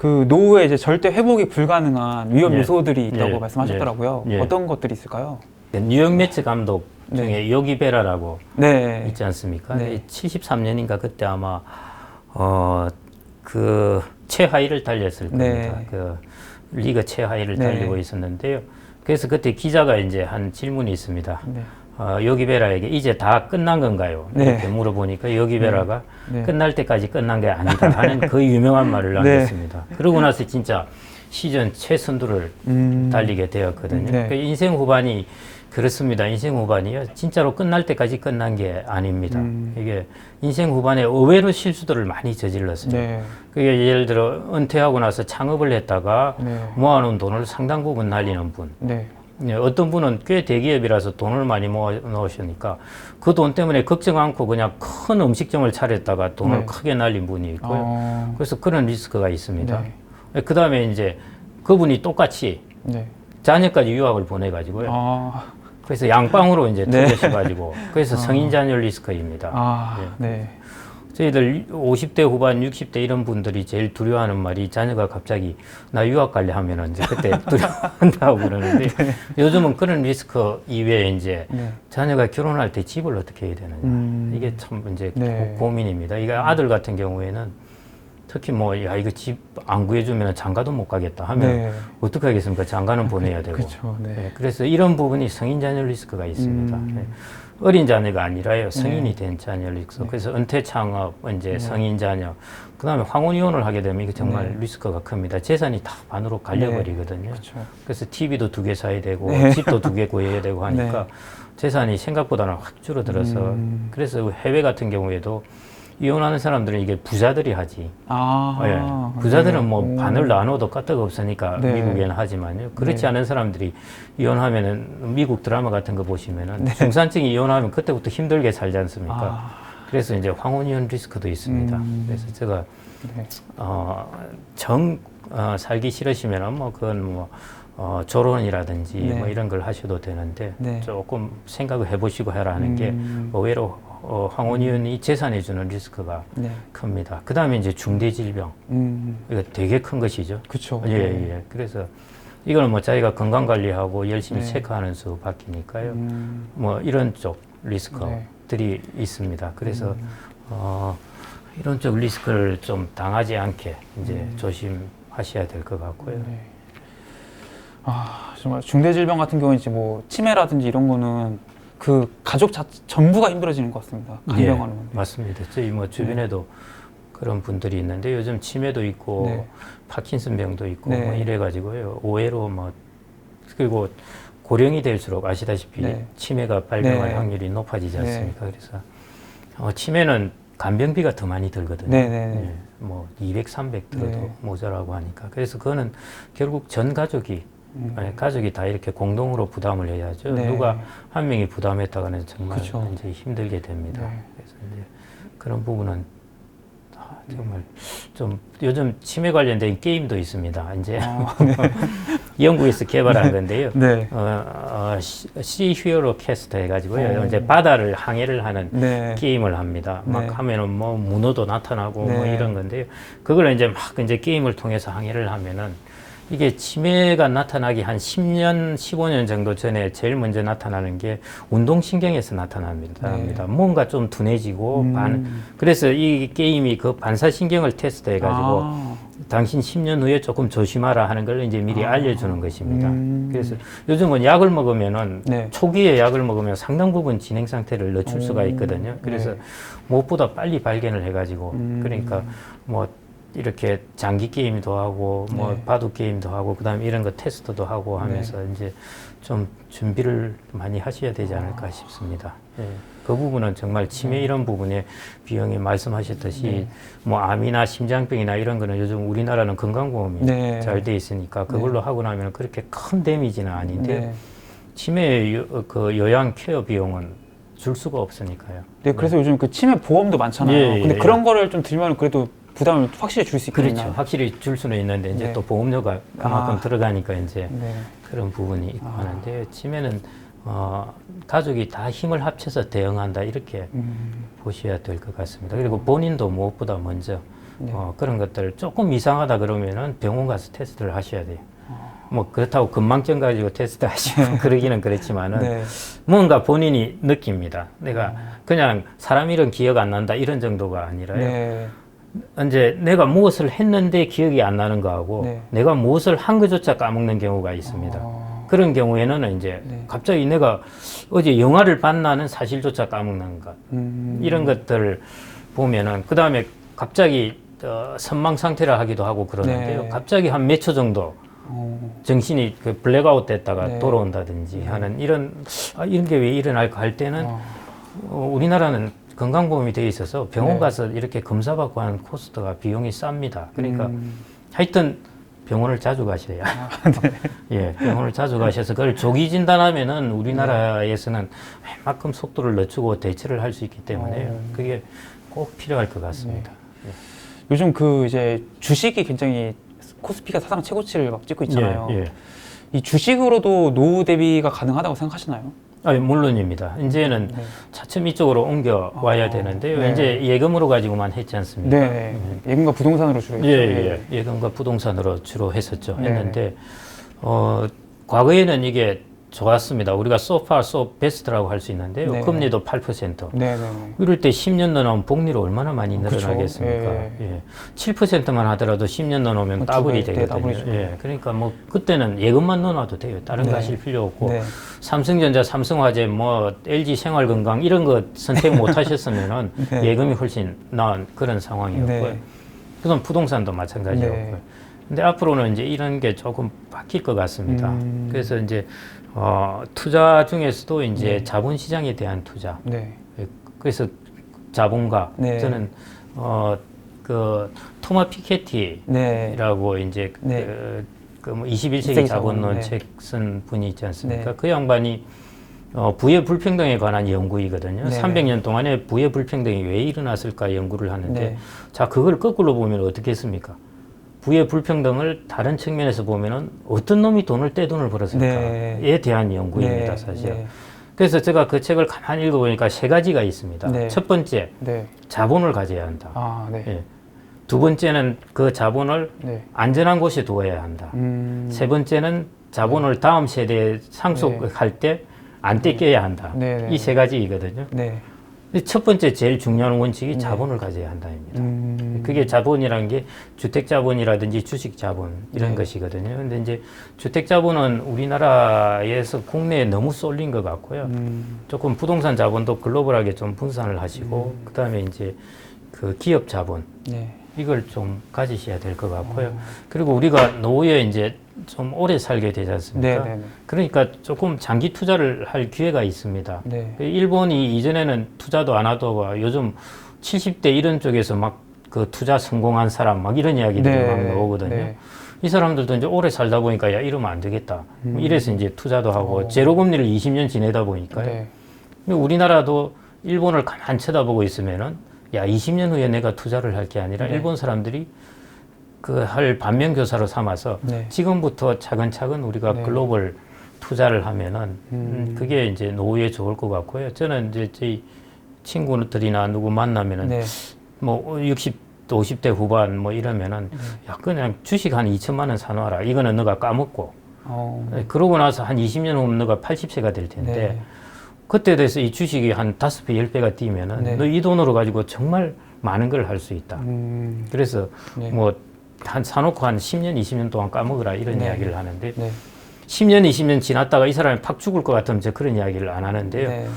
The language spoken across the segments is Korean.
그 노후에 이제 절대 회복이 불가능한 위험 예. 요소들이 있다고 예. 말씀하셨더라고요. 예. 어떤 것들이 있을까요? 뉴욕 매츠 감독 중에 네. 요기 베라라고 네. 있지 않습니까? 네. 73년인가 그때 아마 어 그 최하위를 달렸을 겁니다. 네. 그 리그 최하위를 네. 달리고 있었는데요. 그래서 그때 기자가 이제 한 질문이 있습니다. 네. 어, 요기베라에게 이제 다 끝난 건가요? 네. 이렇게 물어보니까 요기베라가 네. 끝날 때까지 끝난 게 아니다 하는 그 유명한 말을 네. 남겼습니다. 그러고 나서 진짜 시즌 최선두를 음. 달리게 되었거든요. 네. 그 인생 후반이 그렇습니다. 인생 후반이요. 진짜로 끝날 때까지 끝난 게 아닙니다. 음. 이게 인생 후반에 의외로 실수들을 많이 저질렀어요. 네. 그게 예를 들어 은퇴하고 나서 창업을 했다가 네. 모아놓은 돈을 상당 부분 날리는 분. 네. 예, 어떤 분은 꽤 대기업이라서 돈을 많이 모아 놓으시니까 그 돈 때문에 걱정 않고 그냥 큰 음식점을 차렸다가 돈을 네. 크게 날린 분이 있고요. 어. 그래서 그런 리스크가 있습니다. 네. 그 다음에 이제 그분이 똑같이 네. 자녀까지 유학을 보내가지고요. 아. 그래서 양방으로 이제 네. 투자셔가지고 그래서 성인 자녀 리스크입니다. 아. 예. 네. 저희들 50대 후반, 60대 이런 분들이 제일 두려워하는 말이 자녀가 갑자기 나 유학 갈래 하면은 이제 그때 두려워한다고 그러는데 요즘은 그런 리스크 이외에 이제 네. 자녀가 결혼할 때 집을 어떻게 해야 되느냐 음. 이게 참 이제 네. 고, 민입니다 이게 아들 같은 경우에는 특히 뭐 야 이거 집 안 구해주면 장가도 못 가겠다 하면 네. 어떻게 하겠습니까? 장가는 보내야 되고. 그렇죠. 네. 네, 그래서 이런 부분이 성인 자녀 리스크가 있습니다. 음. 네. 어린 자녀가 아니라요 성인이 네. 된 자녀 리스크. 그래서 은퇴 창업 이제 네. 성인 자녀. 그 다음에 황혼 이혼을 하게 되면 이게 정말 네. 리스크가 큽니다. 재산이 다 반으로 갈려버리거든요. 그래서 TV도 두 개 사야 되고 네. 집도 두 개 구해야 되고 하니까 재산이 생각보다는 확 줄어들어서 음. 그래서 해외 같은 경우에도 이혼하는 사람들은 이게 부자들이 하지. 아. 예. 부자들은 뭐 네. 반을 나눠도 까딱 없으니까 네. 미국에는 하지만요. 그렇지 네. 않은 사람들이 이혼하면은 미국 드라마 같은 거 보시면은 네. 중산층이 이혼하면 그때부터 힘들게 살지 않습니까? 아. 그래서 이제 황혼 이혼 리스크도 있습니다. 음. 그래서 제가 네. 어, 정 어, 살기 싫으시면은 뭐 그건 뭐 어, 조론이라든지 네. 뭐 이런 걸 하셔도 되는데 네. 조금 생각을 해보시고 해라 하는 게 음. 의외로 어, 황혼 이혼이 재산에 주는 리스크가 네. 큽니다. 그 다음에 이제 중대 질병 음. 이거 되게 큰 것이죠. 그렇죠. 예, 예. 그래서 이거는 뭐 자기가 건강 관리하고 열심히 네. 체크하는 수 바뀌니까요. 음. 뭐 이런 쪽 리스크들이 있습니다. 그래서 음. 어, 이런 쪽 리스크를 좀 당하지 않게 이제 음. 조심하셔야 될 것 같고요. 네. 아 정말 중대질병 같은 경우는 이제 뭐 치매라든지 이런 거는 그 가족 자 전부가 힘들어지는 것 같습니다. 간병하는. 예, 맞습니다. 저희 뭐 주변에도 그런 분들이 있는데 요즘 치매도 있고 네. 파킨슨병도 있고 네. 뭐 이래가지고요. 오해로 뭐 그리고 고령이 될수록 아시다시피 네. 치매가 발병할 네. 확률이 높아지지 네. 않습니까? 그래서 어, 치매는 간병비가 더 많이 들거든요. 네, 네, 네. 예, 뭐 200, 300 들어도 네. 모자라고 하니까 그래서 그거는 결국 전 가족이 음. 예, 가족이 다 이렇게 공동으로 부담을 해야죠. 네. 누가 한 명이 부담했다가는 정말 그쵸. 이제 힘들게 됩니다. 네. 그래서 이제 그런 부분은 아, 정말 좀 요즘 치매 관련된 게임도 있습니다. 이제 아, 영국에서 개발한 건데요. 네. 어, 어, 시, 시 히어로 캐스트 해가지고요. 오. 이제 바다를 항해를 하는 네. 게임을 합니다. 막 네. 하면은 뭐 문어도 나타나고 뭐 네. 이런 건데요. 그걸 이제 막 이제 게임을 통해서 항해를 하면은 이게 치매가 나타나기 한 10년, 15년 정도 전에 제일 먼저 나타나는 게 운동신경에서 나타납니다. 네. 뭔가 좀 둔해지고 음. 반, 그래서 이 게임이 그 반사신경을 테스트 해가지고 아, 당신 10년 후에 조금 조심하라 하는 걸 이제 미리 아. 알려주는 것입니다. 음. 그래서 요즘은 약을 먹으면은 네. 초기에 약을 먹으면 상당 부분 진행 상태를 늦출 수가 오. 있거든요. 그래서 네. 무엇보다 빨리 발견을 해가지고 음. 그러니까 뭐 이렇게 장기 게임도 하고 뭐 네. 바둑 게임도 하고 그다음에 이런 거 테스트도 하고 하면서 이제 좀 준비를 많이 하셔야 되지 않을까 아. 싶습니다. 예. 그 부분은 정말 치매 이런 부분에 비용이 말씀하셨듯이 네. 뭐 암이나 심장병이나 이런 거는 요즘 우리나라는 건강보험이 네. 잘돼 있으니까 그걸로 하고 나면 그렇게 큰 데미지는 아닌데 네. 치매 요, 그 요양 케어 비용은 줄 수가 없으니까요. 네, 그래서 요즘 그 치매 보험도 많잖아요. 예, 예, 근데 예. 그런 거를 좀 들면 그래도 부담을 확실히 줄 수 있거든요. 그렇죠. 확실히 줄 수는 있는데 이제 네. 또 보험료가 그만큼 아. 들어가니까 이제 네. 그런 부분이 있고 아. 하는데 치매는 어, 가족이 다 힘을 합쳐서 대응한다 이렇게 음. 보셔야 될 것 같습니다. 그리고 본인도 무엇보다 먼저 네. 어, 그런 것들 조금 이상하다 그러면은 병원 가서 테스트를 하셔야 돼요. 뭐 그렇다고 건망증 가지고 테스트 하시고 그러기는 그렇지만은 네. 뭔가 본인이 느낍니다. 내가 그냥 사람 이름 기억 안 난다 이런 정도가 아니라요. 네. 이제 내가 무엇을 했는데 기억이 안 나는 거하고 네. 내가 무엇을 한 것조차 까먹는 경우가 있습니다. 어, 그런 경우에는 이제 네. 갑자기 내가 어제 영화를 봤나는 사실조차 까먹는 것 음, 이런 것들을 보면은 그 다음에 갑자기 어, 선망 상태라 하기도 하고 그러는데요. 네. 갑자기 한 몇 초 정도 어, 정신이 그 블랙아웃 됐다가 네. 돌아온다든지 하는 이런 아, 이런 게 왜 일어날까 할 때는 어, 어, 우리나라는 건강보험이 되어 있어서 병원 네. 가서 이렇게 검사받고 하는 코스트가 비용이 쌉니다. 그러니까 음, 하여튼 병원을 자주 가셔야. 아, 예, 병원을 자주 가셔서 그걸 조기 진단하면은 우리나라에서는 웬만큼 속도를 늦추고 대처를 할 수 있기 때문에 어. 그게 꼭 필요할 것 같습니다. 요즘 그 이제 주식이 굉장히 코스피가 사상 최고치를 막 찍고 있잖아요. 예, 예. 이 주식으로도 노후 대비가 가능하다고 생각하시나요? 아, 물론입니다. 이제는 네. 차츰 이쪽으로 옮겨 와야 아, 되는데요. 네. 이제 예금으로 가지고만 했지 않습니까? 네. 예금과 부동산으로 주로 예, 했죠. 예, 예. 예금과 부동산으로 주로 했었죠. 네. 했는데 어, 과거에는 이게 좋았습니다. 우리가 소파, 소 베스트라고 할 수 있는데요. 네. 금리도 8%. 네, 네. 이럴 때 10년 넣어놓으면 복리로 얼마나 많이. 늘어나겠습니까? 예. 예. 7%만 하더라도 10년 넣어놓으면 뭐 더블이 네, 되거든요. 더블이죠. 예. 그러니까 뭐 그때는 예금만 넣어놔도 돼요. 다른 네. 거 하실 필요 없고 네. 삼성전자, 삼성화재, 뭐 LG 생활건강 이런 거 선택 못 하셨으면은 네. 예금이 훨씬 나은 그런 상황이었고요. 네. 그다음 부동산도 마찬가지였고요. 네. 근데 앞으로는 이제 이런 게 조금 바뀔 것 같습니다. 음. 그래서 이제 어, 투자 중에서도 이제 네. 자본시장에 대한 투자. 네. 예, 그래서 자본가 네. 저는 어, 그 토마 피케티라고 네. 이제 네. 그, 그뭐 21세기 세기 자본론 자본, 네. 책쓴 분이 있지 않습니까? 네. 그 양반이 어, 부의 불평등에 관한 연구이거든요. 네. 300년 동안에 부의 불평등이 왜 일어났을까 연구를 하는데 네. 자 그걸 거꾸로 보면 어떻게 했습니까? 부의 불평등을 다른 측면에서 보면은 어떤 놈이 돈을 떼돈을 벌었을까에 네. 대한 연구입니다, 네. 사실. 네. 그래서 제가 그 책을 가만히 읽어보니까 세 가지가 있습니다. 네. 첫 번째, 네. 자본을 가져야 한다. 아, 네. 예. 두 번째는 그 자본을 네. 안전한 곳에 두어야 한다. 음. 세 번째는 자본을 다음 세대에 상속할 때안 떼껴야 한다. 네, 네. 이세 가지이거든요. 네. 첫 번째 제일 중요한 원칙이 네. 자본을 가져야 한다입니다. 음. 그게 자본이라는 게 주택 자본이라든지 주식 자본 이런 네. 것이거든요. 근데 이제 주택 자본은 우리나라에서 국내에 너무 쏠린 것 같고요. 음. 조금 부동산 자본도 글로벌하게 좀 분산을 하시고 음. 그다음에 이제 그 기업 자본 네. 이걸 좀 가지셔야 될 것 같고요. 어. 그리고 우리가 노후에 이제 좀 오래 살게 되지 네, 않습니까? 네, 네. 그러니까 조금 장기 투자를 할 기회가 있습니다. 네. 그 일본이 이전에는 투자도 안 하다가 요즘 70대 이런 쪽에서 막 그 투자 성공한 사람 막 이런 이야기들이 네. 막 나오거든요. 네. 이 사람들도 이제 오래 살다 보니까 야 이러면 안 되겠다. 음. 이래서 이제 투자도 하고 어. 제로 금리를 20년 지내다 보니까요. 네. 우리나라도 일본을 가만 쳐다보고 있으면은 야 20년 후에 내가 투자를 할 게 아니라 네. 일본 사람들이 그 할 반면 교사로 삼아서 네. 지금부터 차근차근 우리가 네. 글로벌 투자를 하면은 음, 음. 그게 이제 노후에 좋을 것 같고요. 저는 이제 저희 친구들이나 누구 만나면은 네. 뭐 60, 50대 후반 뭐 이러면은 야 그냥 주식 한 2천만 원 사놔라. 이거는 너가 까먹고 어. 그러고 나서 한 20년 후면 너가 80세가 될 텐데 네. 그때 돼서 이 주식이 한 다섯 배, 열 배가 뛰면은 네. 너이 돈으로 가지고 정말 많은 걸 할 수 있다. 음. 그래서 네. 뭐한 사놓고 한 10년, 20년 동안 까먹으라 이런 네. 이야기를 하는데 네. 10년, 20년 지났다가 이 사람이 팍 죽을 것 같으면 저 그런 이야기를 안 하는데요. 네.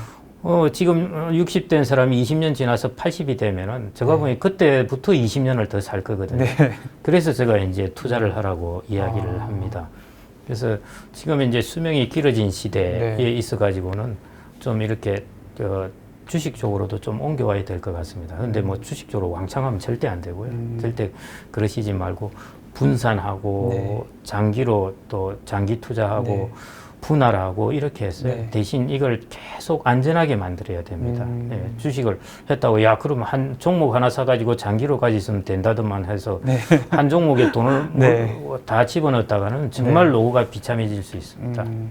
어, 지금 60된 사람이 20년 지나서 80이 되면은 제가 보니 그때부터 20년을 더 살 거거든요. 네. 그래서 제가 이제 투자를 하라고 이야기를 아. 합니다. 그래서 지금 이제 수명이 길어진 시대에 네. 있어 가지고는 좀 이렇게 저 주식 쪽으로도 좀 옮겨와야 될 것 같습니다. 근데 뭐 주식 쪽으로 왕창 하면 절대 안 되고요. 음. 절대 그러시지 말고 분산하고 네. 장기로 또 장기 투자하고 네. 분할하고 이렇게 했어요. 네. 대신 이걸 계속 안전하게 만들어야 됩니다. 음. 예, 주식을 했다고 야 그러면 한 종목 하나 사가지고 장기로 가지으면 된다더만 해서 네. 한 종목에 돈을 네. 뭐다 집어넣었다가는 정말 노후가 비참해질 수 있습니다. 음.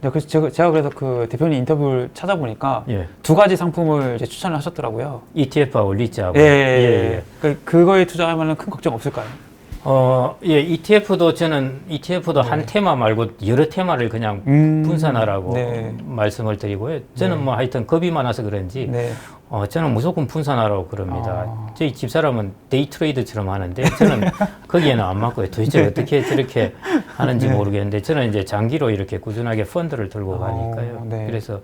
네, 그래서 제가, 제가 그래서 그 대표님 인터뷰를 찾아보니까 예. 두 가지 상품을 이제 추천을 하셨더라고요. ETF하고 리츠하고. 예, 예, 예. 그, 그거에 투자하면 큰 걱정 없을까요? 어, 예, ETF도 저는 ETF도 한 테마 말고 여러 테마를 그냥 네. 음, 분산하라고 네. 말씀을 드리고요. 저는 네. 뭐 하여튼 겁이 많아서 그런지 네. 어, 저는 무조건 분산하라고 그럽니다. 아. 저희 집사람은 데이 트레이드처럼 하는데 저는 거기에는 안 맞고요. 도대체 어떻게 저렇게 하는지 네. 모르겠는데 저는 이제 장기로 이렇게 꾸준하게 펀드를 들고 어, 가니까요. 네. 그래서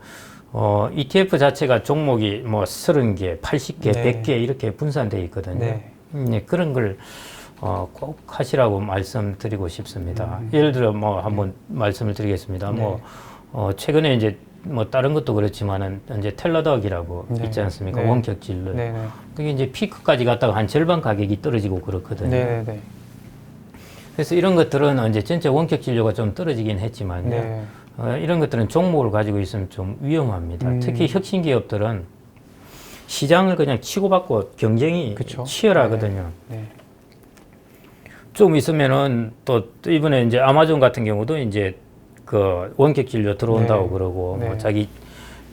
어, ETF 자체가 종목이 뭐 30개, 80개, 네. 100개 이렇게 분산되어 있거든요. 네. 음, 예, 그런 걸 어, 꼭 하시라고 말씀드리고 싶습니다. 음. 예를 들어 뭐 한번 말씀을 드리겠습니다. 네. 뭐 어, 최근에 이제 뭐 다른 것도 그렇지만은 이제 텔러덕이라고 네. 있지 않습니까? 네. 원격 진로. 네. 네. 그게 이제 피크까지 갔다가 한 절반 가격이 떨어지고 그렇거든요. 네. 네. 네. 그래서 이런 것들은 이제 전체 원격 진료가 좀 떨어지긴 했지만요. 네. 어, 이런 것들은 종목을 가지고 있으면 좀 위험합니다. 음. 특히 혁신 기업들은 시장을 그냥 치고받고 경쟁이 그쵸. 치열하거든요. 네. 좀 있으면은 또, 또 이번에 이제 아마존 같은 경우도 이제 그 원격 진료 들어온다고 네. 그러고 뭐 네. 자기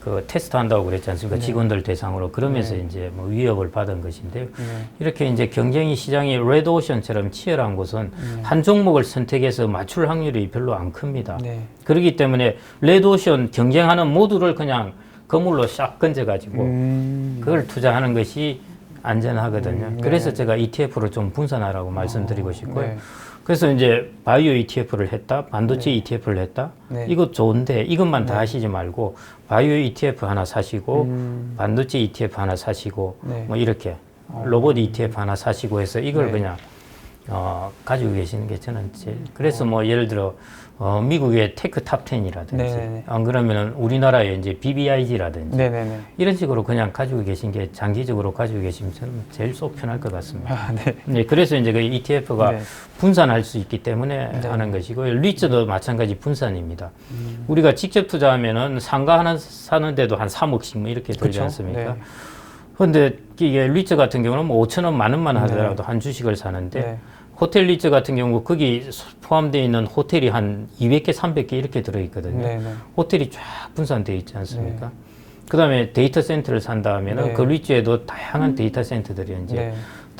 그 테스트 한다고 그랬지 않습니까? 네. 직원들 대상으로 그러면서 네. 이제 뭐 위협을 받은 것인데요. 네. 이렇게 이제 경쟁이 시장이 레드 오션처럼 치열한 곳은 네. 한 종목을 선택해서 맞출 확률이 별로 안 큽니다. 네. 그렇기 때문에 레드 오션 경쟁하는 모두를 그냥 거물로 싹 건져가지고 음. 그걸 투자하는 것이 안전하거든요. 음, 네. 그래서 제가 ETF를 좀 분산하라고 말씀드리고 싶고요. 네. 그래서 이제 바이오 ETF를 했다, 반도체 ETF를 했다. 네. 이거 좋은데 이것만 다 네. 하시지 말고 바이오 ETF 하나 사시고 음. 반도체 ETF 하나 사시고 네. 뭐 이렇게 어. 로봇 ETF 하나 사시고 해서 이걸 네. 그냥 어, 가지고 계시는 게 저는 제일 그래서 뭐 예를 들어 어, 미국의 테크 탑 10이라든지 네네네. 안 그러면은 우리나라의 이제 BBIG라든지 네. 네. 네. 이런 식으로 그냥 가지고 계신 게 장기적으로 가지고 계시면 저는 제일 속 편할 것 같습니다. 아, 네. 네, 그래서 이제 그 ETF가 네. 분산할 수 있기 때문에 네. 하는 것이고 리츠도 마찬가지 분산입니다. 음. 우리가 직접 투자하면은 상가 하나 사는데도 한 3억씩 뭐 이렇게 들지 그쵸? 않습니까? 네. 그런데 이게 리츠 같은 경우는 뭐 5천 원, 만 원만 네. 하더라도 한 주식을 사는데 네. 호텔 리츠 같은 경우 거기 포함되어 있는 호텔이 한 200개, 300개 이렇게 들어있거든요. 네. 네. 호텔이 쫙 분산되어 있지 않습니까? 그다음에 데이터 센터를 산다 하면은 네. 그 리츠에도 다양한 데이터 센터들이 이제 네.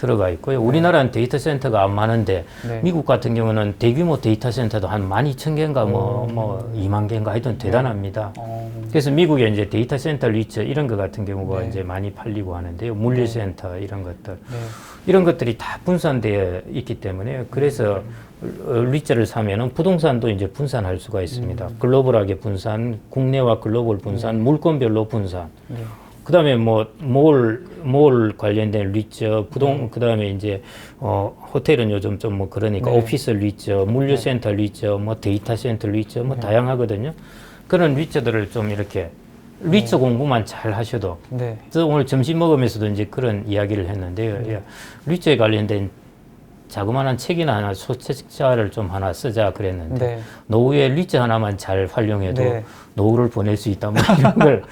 들어가 있고요. 우리나라는 데이터 센터가 안 많은데 네. 미국 같은 경우는 대규모 데이터 센터도 한 12,000개인가 뭐, 음. 뭐 2만 개인가 하여튼 대단합니다. 어. 그래서 미국에 이제 데이터 센터 리츠 이런 거 같은 경우가 네. 이제 많이 팔리고 하는데요. 물류센터 이런 것들. 네. 이런 것들이 다 분산되어 있기 때문에 그래서 어, 리츠를 사면은 부동산도 이제 분산할 수가 있습니다. 음. 글로벌하게 분산, 국내와 글로벌 분산, 물건별로 분산. 네. 그다음에 뭐몰몰 관련된 리츠, 부동 네. 그다음에 이제 어 호텔은 요즘 좀 뭐 그러니까 네. 오피스 리츠, 물류센터 리츠, 뭐 데이터 센터 리츠 뭐 다양하거든요. 그런 리츠들을 좀 이렇게 리츠 공부만 잘 하셔도 네. 오늘 점심 먹으면서도 이제 그런 이야기를 했는데요. 네. 야, 리츠에 관련된 자그마한 책이나 하나 소책자를 좀 하나 쓰자 그랬는데 네. 노후에 리츠 하나만 잘 활용해도 네. 노후를 보낼 수 있다 뭐 이런 걸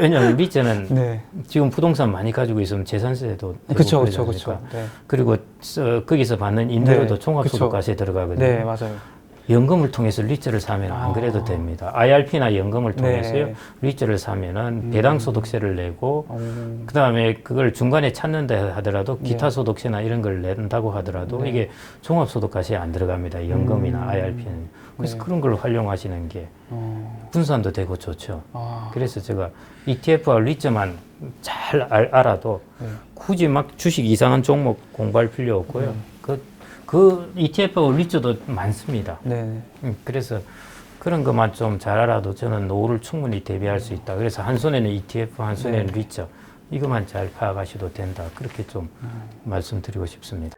왜냐하면 리츠는 네. 지금 부동산 많이 가지고 있으면 재산세도 않습니까? 그쵸. 네. 그리고 서- 거기서 받는 임대료도 네, 종합소득과세 들어가거든요. 네, 맞아요. 연금을 통해서 리츠를 사면 안 아. 그래도 됩니다. IRP나 연금을 네. 통해서요. 리츠를 사면은 음. 배당 소득세를 내고 어. 그 다음에 그걸 중간에 찾는다 하더라도 네. 기타 소득세나 이런 걸 낸다고 하더라도 네. 이게 종합 소득과세에 안 들어갑니다. 연금이나 음. IRP는. 그래서 네. 그런 걸 활용하시는 게 어. 분산도 되고 좋죠. 아. 그래서 제가 ETF와 리츠만 잘 알, 알아도 네. 굳이 막 주식 이상한 종목 공부할 필요 없고요. 음. 그, 그 ETF와 리츠도 많습니다. 네. 네. 음, 그래서 그런 것만 좀 잘 알아도 저는 노후를 충분히 대비할 수 있다. 그래서 한 손에는 ETF, 한 손에는 네. 리츠. 이것만 잘 파악하셔도 된다. 그렇게 좀 음. 말씀드리고 싶습니다.